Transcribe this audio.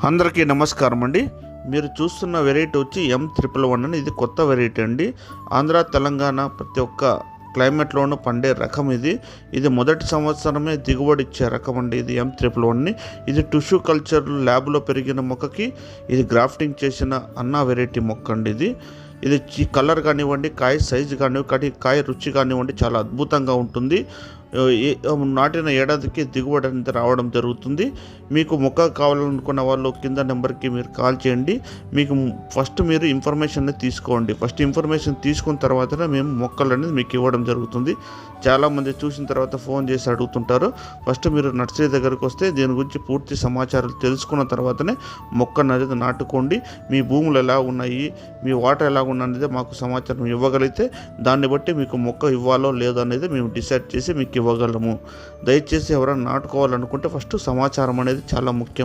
అందరికీ నమస్కారం అండి. మీరు చూస్తున్న వెరైటీ వచ్చి ఎం త్రిపుల్ వన్ అని ఇది కొత్త వెరైటీ అండి. ఆంధ్ర తెలంగాణ ప్రతి ఒక్క క్లైమేట్లోనూ పండే రకం ఇది. ఇది మొదటి సంవత్సరమే దిగుబడి ఇచ్చే రకం అండి ఇది ఎం త్రిపుల్ వన్ని ఇది టిష్యూ కల్చర్ ల్యాబ్లో పెరిగిన మొక్కకి ఇది గ్రాఫ్టింగ్ చేసిన అన్నా వెరైటీ మొక్క అండి ఇది. ఇది కలర్ కానివ్వండి కాయ సైజు కానివ్వండి కాయ రుచి కానివ్వండి చాలా అద్భుతంగా ఉంటుంది. ఏ- నాటిన ఏడాదికి దిగుబడి అనేది రావడం జరుగుతుంది. మీకు మొక్క కావాలనుకున్న వాళ్ళు కింద నెంబర్కి మీరు కాల్ చేయండి. మీకు ఫస్ట్ మీరు ఇన్ఫర్మేషన్ తీసుకోండి. ఫస్ట్ ఇన్ఫర్మేషన్ తీసుకున్న తర్వాతనే మేము మొక్కలు అనేది మీకు ఇవ్వడం జరుగుతుంది. చాలామంది చూసిన తర్వాత ఫోన్ చేసి అడుగుతుంటారు. ఫస్ట్ మీరు నర్సరీ దగ్గరకు వస్తే దీని గురించి పూర్తి సమాచారాలు తెలుసుకున్న తర్వాతనే మొక్క అనేది నాటుకోండి. మీ భూములు ఎలా ఉన్నాయి? మీ వాటర్ ఎలా ఉన్నది మాకు సమాచారం ఇవ్వగలిగితే దాన్ని బట్టి మీకు మొక్క ఇవ్వాలో లేదో అనేది మేము డిసైడ్ చేసి మీకు ఇవ్వగలము. దయచేసి ఎవరైనా నాటుకోవాలనుకుంటే ఫస్ట్ సమాచారం అనేది చాలా ముఖ్యం.